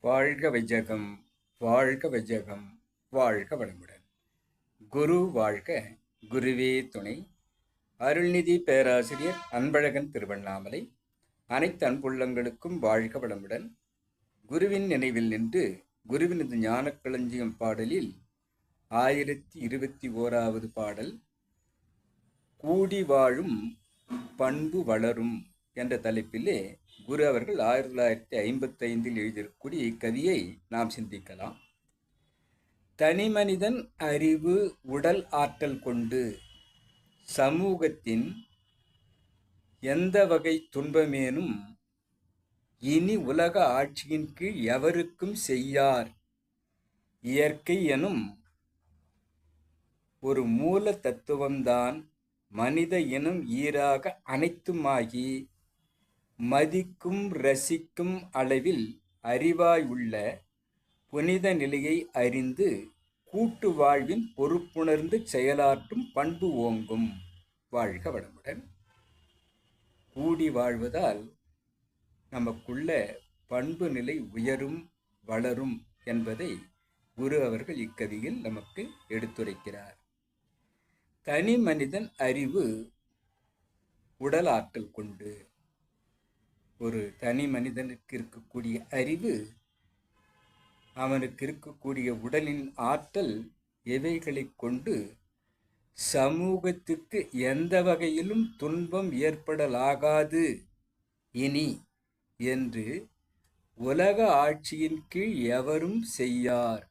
வாழ்க வைஜகம் வாழ்க வைஜகம் வாழ்க வளமுடன். குரு வாழ்க குருவே துணை. அருள்நிதி பேராசிரியர் அன்பழகன் திருவண்ணாமலை. அனைத்து அன்புள்ளங்களுக்கும் வாழ்க வளமுடன். குருவின் நினைவில் நின்று குருவினது ஞானக்களஞ்சியம் பாடலில் ஆயிரத்தி இருபத்தி ஓராவது பாடல் கூடி வாழும் பண்பு வளரும் என்ற தலைப்பிலே குரு அவர்கள் ஆயிரத்தி தொள்ளாயிரத்தி ஐம்பத்தைந்தில் எழுதியிருக்கக்கூடிய இக்கதியை நாம் சிந்திக்கலாம். தனிமனிதன் அறிவு உடல் ஆற்றல் கொண்டு சமூகத்தின் எந்த வகை துன்பமேனும் இனி உலக ஆட்சியின் கீழ் எவருக்கும் செய்யார். இயற்கை எனும் ஒரு மூல தத்துவம்தான் மனித இனம் ஈராக அனைத்துமாகி மதிக்கும் ரசிக்கும் அளவில் அறிவாய் உள்ள புனித நிலையை அறிந்து கூட்டு வாழ்வின் பொறுப்புணர்ந்து செயலாற்றும் பண்பு ஓங்கும். வாழ்க வளமுடன். கூடி வாழ்வதால் நமக்குள்ள பண்பு நிலை உயரும் வளரும் என்பதை குரு அவர்கள் இக்கதியில் நமக்கு எடுத்துரைக்கிறார். தனி மனிதன் அறிவு உடல் ஆற்றல் கொண்டு ஒரு தனி மனிதனுக்கு இருக்கக்கூடிய அறிவு அவனுக்கு இருக்கக்கூடிய உடலின் ஆற்றல் எவைகளை கொண்டு சமூகத்துக்கு எந்த வகையிலும் துன்பம் ஏற்படலாகாது இனி என்று உலக ஆட்சியின் கீழ் எவரும் செய்யார்.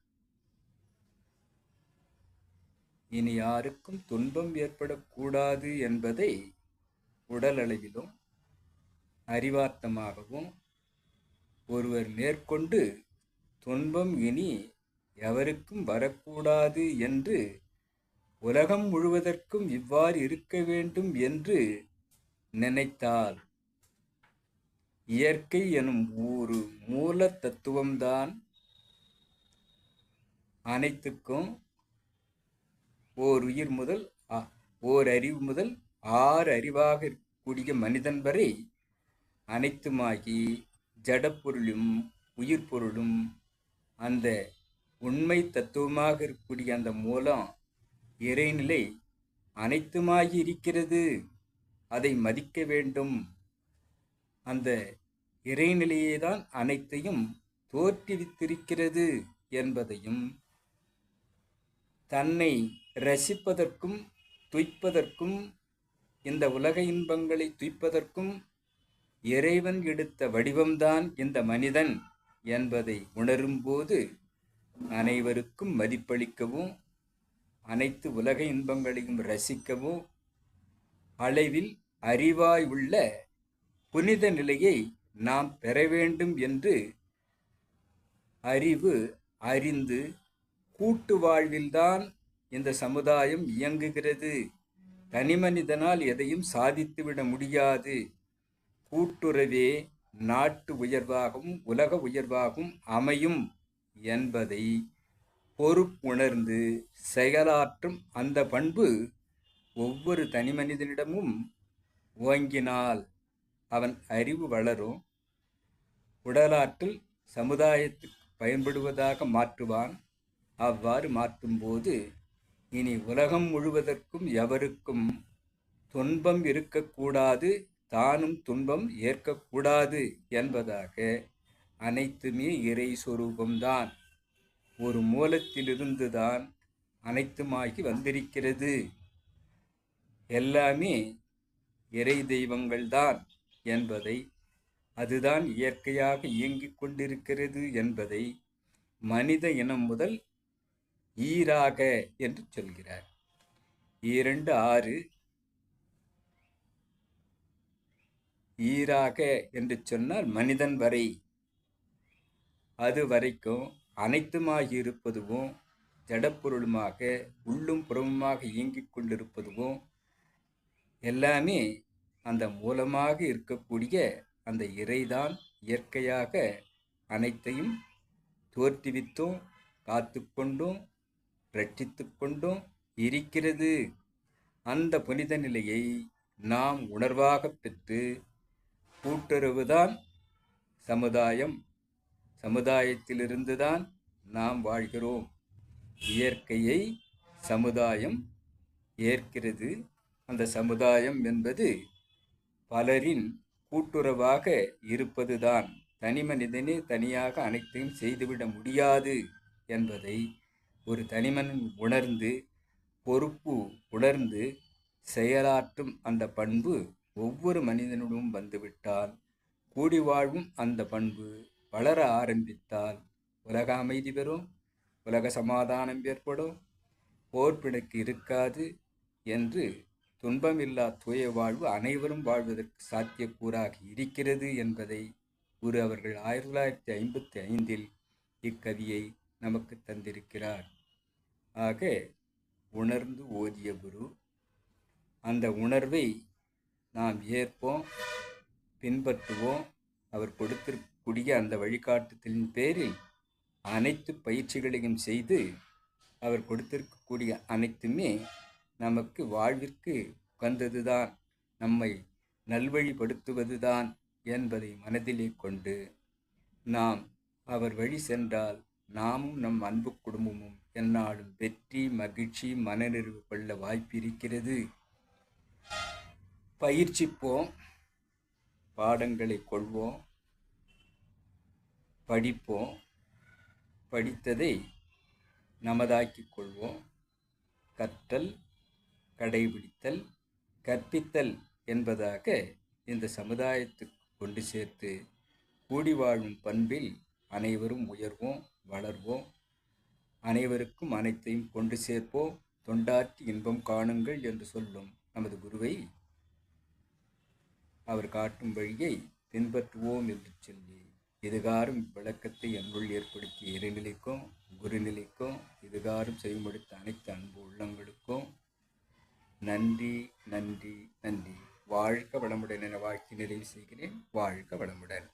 இனி யாருக்கும் துன்பம் ஏற்படக்கூடாது என்பதை உடலளவிலும் அறிவார்த்தமாகவும் ஒருவர் மேற்கொண்டு துன்பம் இனி எவருக்கும் வரக்கூடாது என்று உலகம் முழுவதற்கும் இவ்வாறு இருக்க வேண்டும் என்று நினைத்தால் இயற்கை எனும் ஒரு மூல தத்துவம்தான் அனைத்துக்கும் ஓர் உயிர் முதல் ஓர் அறிவு முதல் ஆறு அறிவாக இருக்கக்கூடிய மனிதன் வரை அனைத்துமாகி ஜடப்பொருளும் உயிர் பொருளும் அந்த உண்மை தத்துவமாக இருக்கக்கூடிய அந்த மூலம் இறைநிலை அனைத்துமாகி இருக்கிறது அதை மதிக்க வேண்டும். அந்த இறைநிலையே தான் அனைத்தையும் தோற்றுவித்திருக்கிறது என்பதையும் தன்னை ரசிப்பதற்கும் துய்ப்பதற்கும் இந்த உலக இன்பங்களை துய்ப்பதற்கும் இறைவன் எடுத்த வடிவம்தான் இந்த மனிதன் என்பதை உணரும்போது அனைவருக்கும் மதிப்பளிக்கவும் அனைத்து உலக இன்பங்களையும் ரசிக்கவும் அளவில் அறிவாய் உள்ள புனித நிலையை நாம் பெற வேண்டும் என்று அறிவு அறிந்து கூட்டு வாழ்வில்தான் இந்த சமுதாயம் இயங்குகிறது. தனிமனிதனால் எதையும் சாதித்துவிட முடியாது. கூட்டுறவே நாட்டு உயர்வாகவும் உலக உயர்வாகவும் அமையும் என்பதை பொறுப்புணர்ந்து செயலாற்றும் அந்த பண்பு ஒவ்வொரு தனிமனிதனிடமும் ஓங்கினால் அவன் அறிவு வளரும் உடலாற்றல் சமுதாயத்துக்கு பயன்படுவதாக மாற்றுவான். அவ்வாறு மாற்றும்போது இனி உலகம் முழுவதற்கும் எவருக்கும் துன்பம் இருக்கக்கூடாது தானும் துன்பம் ஏற்கக்கூடாது என்பதாக அனைத்துமே இறை சொரூபம்தான். ஒரு மூலத்திலிருந்து தான் அனைத்துமாகி வந்திருக்கிறது. எல்லாமே இறை தெய்வங்கள்தான் என்பதை அதுதான் இயற்கையாக இயங்கிக் கொண்டிருக்கிறது என்பதை மனித இனம் முதல் ஈராக என்று சொல்கிறார். இரண்டு ஆறு ஈராக என்று சொன்னால் மனிதன் வரை. அது வரைக்கும் அனைத்துமாக இருப்பதுவும் ஜடப்பொருளுமாக உள்ளும் புறமுமாக இயங்கிக் கொண்டிருப்பதுவும் எல்லாமே அந்த மூலமாக இருக்கக்கூடிய அந்த இறைதான் இயற்கையாக அனைத்தையும் தோற்றுவித்தும் காத்து கொண்டும் ரட்சித்து கொண்டும் இருக்கிறது. அந்த புனித நிலையை நாம் உணர்வாக பெற்று கூட்டுறவுதான் சமுதாயம். சமுதாயத்திலிருந்துதான் நாம் வாழ்கிறோம். இயற்கையை சமுதாயம் ஏற்கிறது. அந்த சமுதாயம் என்பது பலரின் கூட்டுறவாக இருப்பதுதான். தனி மனிதனே தனியாக அனைத்தையும் செய்துவிட முடியாது என்பதை ஒரு தனிமனிதன் உணர்ந்து பொறுப்பு உணர்ந்து செயலாற்றும் அந்த பண்பு ஒவ்வொரு மனிதனிடம் வந்துவிட்டால் கூடி வாழும் அந்த பண்பு வளர ஆரம்பித்தால் உலக அமைதி பெறும் உலக சமாதானம் ஏற்படும். போர் பிணக்கு இருக்காது என்று துன்பமில்லா தூய வாழ்வு அனைவரும் வாழ்வதற்கு சாத்தியக்கூறாக இருக்கிறது என்பதை குரு அவர்கள் ஆயிரத்தி தொள்ளாயிரத்தி ஐம்பத்தி ஐந்தில் இக்கவியை நமக்கு தந்திருக்கிறார். ஆக உணர்ந்து ஓதிய குரு அந்த உணர்வை நாம் ஏற்போம் பின்பற்றுவோம். அவர் கொடுத்திருக்கக்கூடிய அந்த வழிகாட்டுதலின் பேரில் அனைத்து பயிற்சிகளையும் செய்து அவர் கொடுத்திருக்கக்கூடிய அனைத்துமே நமக்கு வாழ்விற்கு உகந்ததுதான் நம்மை நல்வழிப்படுத்துவதுதான் என்பதை மனதிலே கொண்டு நாம் அவர் வழி சென்றால் நாமும் நம் அன்பு குடும்பமும் எந்நாளும் வெற்றி மகிழ்ச்சி மனநிறைவு கொள்ள வாய்ப்பு இருக்கிறது. பயிற்சிப்போம் பாடங்களை கொள்வோம் படிப்போம் படித்ததை நமதாக்கிக் கொள்வோம். கற்றல் கடைபிடித்தல் கற்பித்தல் என்பதாக இந்த சமுதாயத்துக்கு கொண்டு சேர்த்து கூடி வாழும் பண்பில் அனைவரும் உயர்வோம் வளர்வோம். அனைவருக்கும் அனைத்தையும் கொண்டு சேர்ப்போம். தொண்டாற்றி இன்பம் காணுங்கள் என்று சொல்லும் நமது குருவை அவர் காட்டும் வழியை பின்பற்றுவோம் என்று சொல்லி இதுகாரும் விளக்கத்தை அன்புள் ஏற்படுத்திய இறைநிலைக்கும் குருநிலைக்கும் இதுகாரும் செய்முடித்த அனைத்து அன்பு உள்ளங்களுக்கும் நன்றி நன்றி நன்றி. வாழ்க வளமுடன் என வாழ்க்கை நிறைவு செய்கிறேன். வாழ்க வளமுடன்.